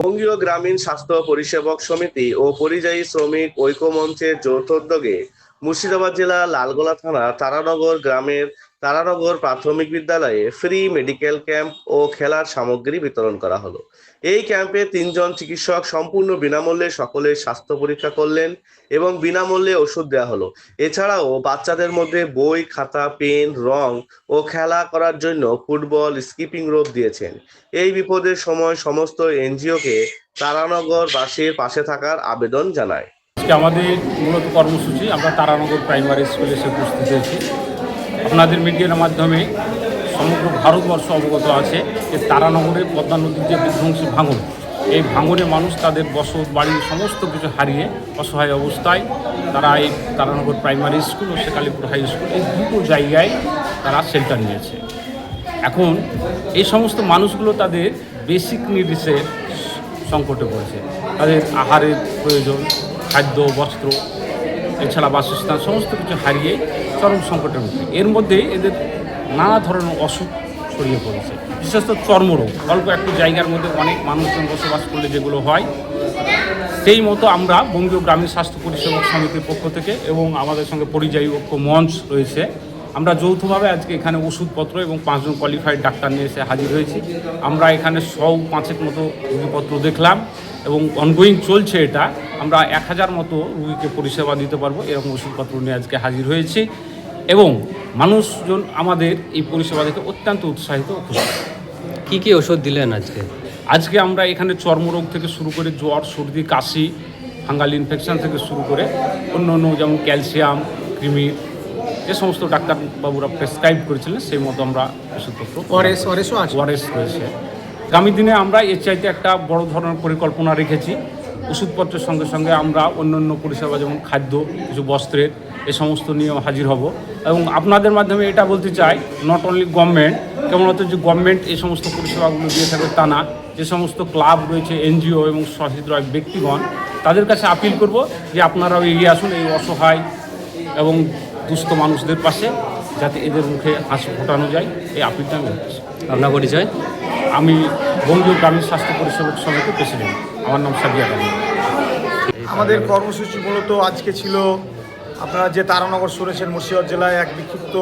বঙ্গীয় গ্রামীণ স্বাস্থ্য পরিষেবক সমিতি ও পরিযায়ী শ্রমিক ঐক্য মঞ্চের যৌথ উদ্যোগে মুর্শিদাবাদ জেলা লালগোলা থানা তারানগর গ্রামের তারানগর প্রাথমিক বিদ্যালয়ে ফ্রি মেডিকেল ক্যাম্প ও খেলার সামগ্রী বিতরণ করা হলো। এই ক্যাম্পে তিনজন চিকিৎসক সম্পূর্ণ বিনামূল্যে সকলের স্বাস্থ্য পরীক্ষা করলেন এবং বিনামূল্যে ওষুধ দেওয়া হলো। এছাড়াও বাচ্চাদের মধ্যে বই, খাতা, পেন, রং ও খেলা করার জন্য ফুটবল স্কিপিং রোপ দিয়েছেন। এই বিপদের সময় সমস্ত এনজিওকে তারানগর বাসীর পাশে থাকার আবেদন জানায়। আমাদের মূলত কর্মসূচি, আমরা তারানগর প্রাইমারি স্কুলে এসে উপস্থিত হয়েছি। আপনাদের মিডিয়ার মাধ্যমে সমগ্র ভারতবর্ষ অবগত আছে যে তারানগরে পদ্মা নদীর যে বিধ্বংসী ভাঙন, এই ভাঙনে মানুষ তাদের বসত বাড়ি সমস্ত কিছু হারিয়ে অসহায় অবস্থায় তারা এই তারানগর প্রাইমারি স্কুল ও শেখালিপুর হাই স্কুল এই দুটো জায়গায় তারা শেল্টার নিয়েছে। এখন এই সমস্ত মানুষগুলো তাদের বেসিক নিডসের সংকটে পড়েছে। তাদের আহারের প্রয়োজন, খাদ্য, বস্ত্র এছাড়া বাসস্থান, সমস্ত কিছু হারিয়ে চরম সংকটের মধ্যে এর মধ্যে এদের নানা ধরনের অসুখ ছড়িয়ে পড়েছে। বিশেষত চর্মরোগ। অল্প একটু জায়গার মধ্যে অনেক মানুষজন বসবাস করলে যেগুলো হয়, সেই মতো আমরা বঙ্গীয় গ্রামীণ স্বাস্থ্য পরিষেবা সমিতির পক্ষ থেকে এবং আমাদের সঙ্গে পরিযায়ী ঐক্য মঞ্চ রয়েছে। আমরা যৌথভাবে আজকে এখানে ওষুধপত্র এবং পাঁচজন কোয়ালিফাইড ডাক্তার নিয়ে এসে হাজির হয়েছি। আমরা এখানে সব পাঁচেক মতো রুগীপত্র দেখলাম এবং অনগোয়িং চলছে এটা। আমরা এক হাজার মতো রুগীকে পরিষেবা দিতে পারব এরকম ওষুধপত্র নিয়ে আজকে হাজির হয়েছি এবং মানুষজন আমাদের এই পরিষেবা দেখে অত্যন্ত উৎসাহিত ও খুশি। কী কি ওষুধ দিলেন আজকে? আজকে আমরা এখানে চর্মরোগ থেকে শুরু করে জ্বর সর্দি কাশি ফাঙ্গাল ইনফেকশন থেকে শুরু করে অন্য অন্য যেমন ক্যালসিয়াম কৃমির যে সমস্ত ডাক্তারবাবুরা প্রেসক্রাইব করেছিলেন সেই মতো আমরা ওষুধপত্র ওআরএস ওআরএসও আছে? ওয়ারেস রয়েছে। আগামী দিনে আমরা এর চাইতে একটা বড় ধরনের পরিকল্পনা রেখেছি। ওষুধপত্রের সঙ্গে সঙ্গে আমরা অন্য অন্য পরিষেবা যেমন খাদ্য কিছু বস্ত্রের এ সমস্ত নিয়েও হাজির হব। এবং আপনাদের মাধ্যমে এটা বলতে চাই নট অনলি গভর্নমেন্ট কেমন হতো যে গভর্নমেন্ট এই সমস্ত পরিষেবাগুলো দিয়ে থাকে তা না যে সমস্ত ক্লাব রয়েছে এনজিও এবং সহৃদয় ব্যক্তিগণ তাদের কাছে আপিল করব যে আপনারাও এগিয়ে আসুন এই অসহায় এবং দুস্থ মানুষদের পাশে যাতে এদের মুখে হাসি ফোটানো যায় এই আপিলটা আমি রাখছি। আপনার পরিচয়? আমি বঙ্গীয় গ্রামীণ স্বাস্থ্য পরিষেবক সমিতির প্রেসিডেন্ট। আমার নাম সাবিয়া গান্ধী আমাদের কর্মসূচি মূলত আজকে ছিল আপনারা যে তারানগর শুনেছেন মুর্শিদাবাদ জেলায় এক বিক্ষিপ্ত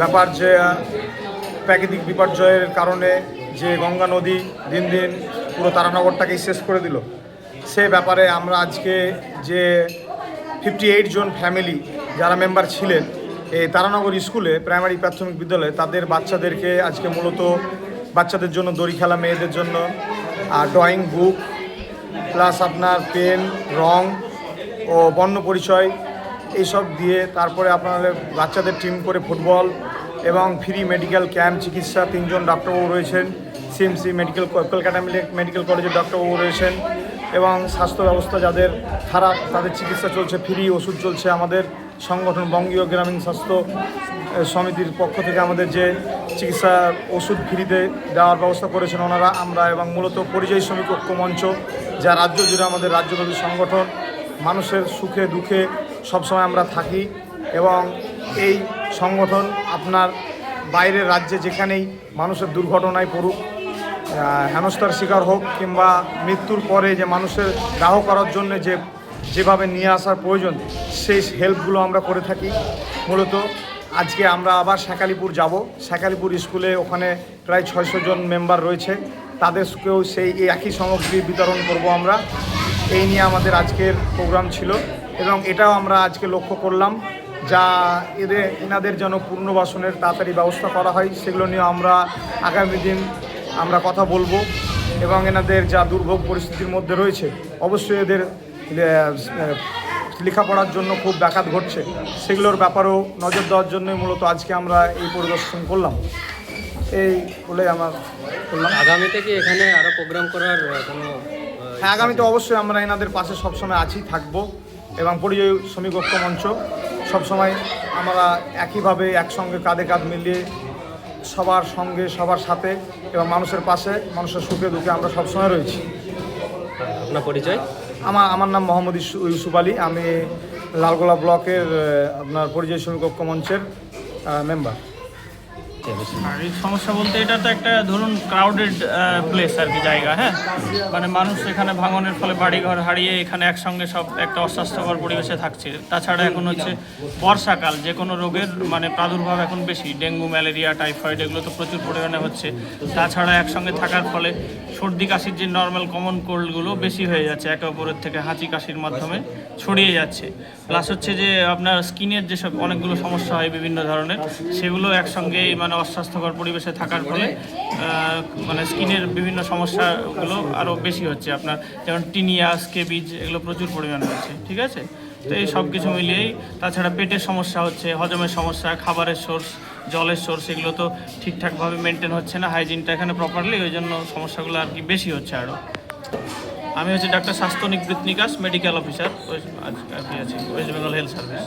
ব্যাপার যে প্রাকৃতিক বিপর্যয়ের কারণে যে গঙ্গা নদী দিন দিন পুরো তারানগরটাকেই শেষ করে দিল। সে ব্যাপারে আমরা আজকে যে ফিফটি এইট জন ফ্যামিলি যারা মেম্বার ছিলেন, এই তারানগর স্কুলে প্রাইমারি প্রাথমিক বিদ্যালয়ে তাদের বাচ্চাদেরকে আজকে মূলত বাচ্চাদের জন্য দড়ি খেলা, মেয়েদের জন্য আর ড্রয়িং বুক প্লাস আপনার পেন রং ও বর্ণ পরিচয় এইসব দিয়ে তারপরে আপনাদের বাচ্চাদের টিম করে ফুটবল এবং ফ্রি মেডিকেল ক্যাম্প চিকিৎসা, তিনজন ডাক্তারবাবু রয়েছেন। সিএমসি মেডিকেল কলকাতা মেডিকেল কলেজের ডাক্তারবাবু রয়েছেন এবং স্বাস্থ্য ব্যবস্থা যাদের খারাপ তাদের চিকিৎসা চলছে ফ্রি ওষুধ চলছে আমাদের। সংগঠন বঙ্গীয় গ্রামীণ স্বাস্থ্য সমিতির পক্ষ থেকে আমাদের যে চিকিৎসা ওষুধ ফ্রিতে দেওয়ার ব্যবস্থা করেছেন ওনারা, আমরা এবং মূলত পরিযায়ী শ্রমিক ঐক্য মঞ্চ, যা রাজ্য জুড়ে আমাদের রাজ্যব্যাপী সংগঠন, মানুষের সুখে দুঃখে সবসময় আমরা থাকি এবং এই সংগঠন আপনার বাইরের রাজ্যে যেখানেই মানুষের দুর্ঘটনায় পড়ুক হেনস্থার শিকার হোক কিংবা মৃত্যুর পরে যে মানুষের দাহ করার জন্য যে যেভাবে নিয়ে আসার প্রয়োজন, সেই হেল্পগুলো আমরা করে থাকি। মূলত আজকে আমরা আবার শাকালিপুর যাব। শাকালিপুর স্কুলে ওখানে প্রায় ছয়শো জন মেম্বার রয়েছে। তাদেরকেও সেই একই সামগ্রী বিতরণ করব আমরা। এই নিয়ে আমাদের আজকের প্রোগ্রাম ছিল এবং এটাও আমরা আজকে লক্ষ্য করলাম যা এদের এনাদের যেন পুনর্বাসনের তাড়াতাড়ি ব্যবস্থা করা হয়, সেগুলো নিয়ে আমরা আগামী দিন আমরা কথা বলব এবং এনাদের যা দুর্ভোগ পরিস্থিতির মধ্যে রয়েছে, অবশ্যই এদের লেখাপড়ার জন্য খুব ব্যাঘাত ঘটছে সেগুলোর ব্যাপারেও নজর দেওয়ার জন্যই মূলত আজকে আমরা এই পরিদর্শন করলাম। এই বলে আমার করলাম আগামীতে কি এখানে আরও প্রোগ্রাম করার কোনো হ্যাঁ আগামীতে অবশ্যই আমরা এনাদের পাশে সবসময় আছি থাকব এবং পরিযায়ী শ্রমিক ঐক্য মঞ্চ সবসময় আমরা একইভাবে একসঙ্গে কাঁধে কাঁধ মিলিয়ে সবার সঙ্গে সবার সাথে এবং মানুষের পাশে মানুষের সুখে দুঃখে আমরা সবসময় রয়েছি। আপনার পরিচয়? আমার আমার নাম মোহাম্মদ ইউসুফ আলী। আমি লালগোলা ব্লকের আপনার পরিচয় শ্রমিক মঞ্চের মেম্বার। বেশি শারীরিক সমস্যা বলতে এটা তো একটা ধরুন ক্রাউডেড প্লেস আর কি, জায়গা হ্যাঁ? মানে মানুষ এখানে ভাঙনের ফলে বাড়িঘর হারিয়ে এখানে একসঙ্গে সব একটা অস্বাস্থ্যকর পরিবেশে থাকছে। তাছাড়া এখন হচ্ছে বর্ষাকাল, যে কোনো রোগের মানে প্রাদুর্ভাব এখন বেশি। ডেঙ্গু, ম্যালেরিয়া, টাইফয়েড, এগুলো তো প্রচুর পরিমাণে হচ্ছে। তাছাড়া একসঙ্গে থাকার ফলে সর্দি কাশির যে নর্মাল কমন কোল্ডগুলো বেশি হয়ে যাচ্ছে, একে অপরের থেকে হাঁচি কাশির মাধ্যমে ছড়িয়ে যাচ্ছে। প্লাস হচ্ছে যে আপনার স্কিনের যেসব অনেকগুলো সমস্যা হয় বিভিন্ন ধরনের, সেগুলো একসঙ্গে মানে অস্বাস্থ্যকর পরিবেশে থাকার ফলে মানে স্কিনের বিভিন্ন সমস্যাগুলো আরও বেশি হচ্ছে আপনার। যেমন টিনিয়া, স্কেবিজ, এগুলো প্রচুর পরিমাণে হচ্ছে, ঠিক আছে? তো এই সব কিছু মিলিয়েই, তাছাড়া পেটের সমস্যা হচ্ছে, হজমের সমস্যা, খাবারের সোর্স জলের সোর্স এগুলো তো ঠিকঠাকভাবে মেনটেন হচ্ছে না হাইজিনটা এখানে প্রপারলি ওই জন্য সমস্যাগুলো আর কি বেশি হচ্ছে আরও আমি হচ্ছে ডাক্তার স্বাস্থ্য নিবৃত নিকাশ মেডিকেল অফিসার আছি ওয়েস্ট বেঙ্গল হেলথ সার্ভিস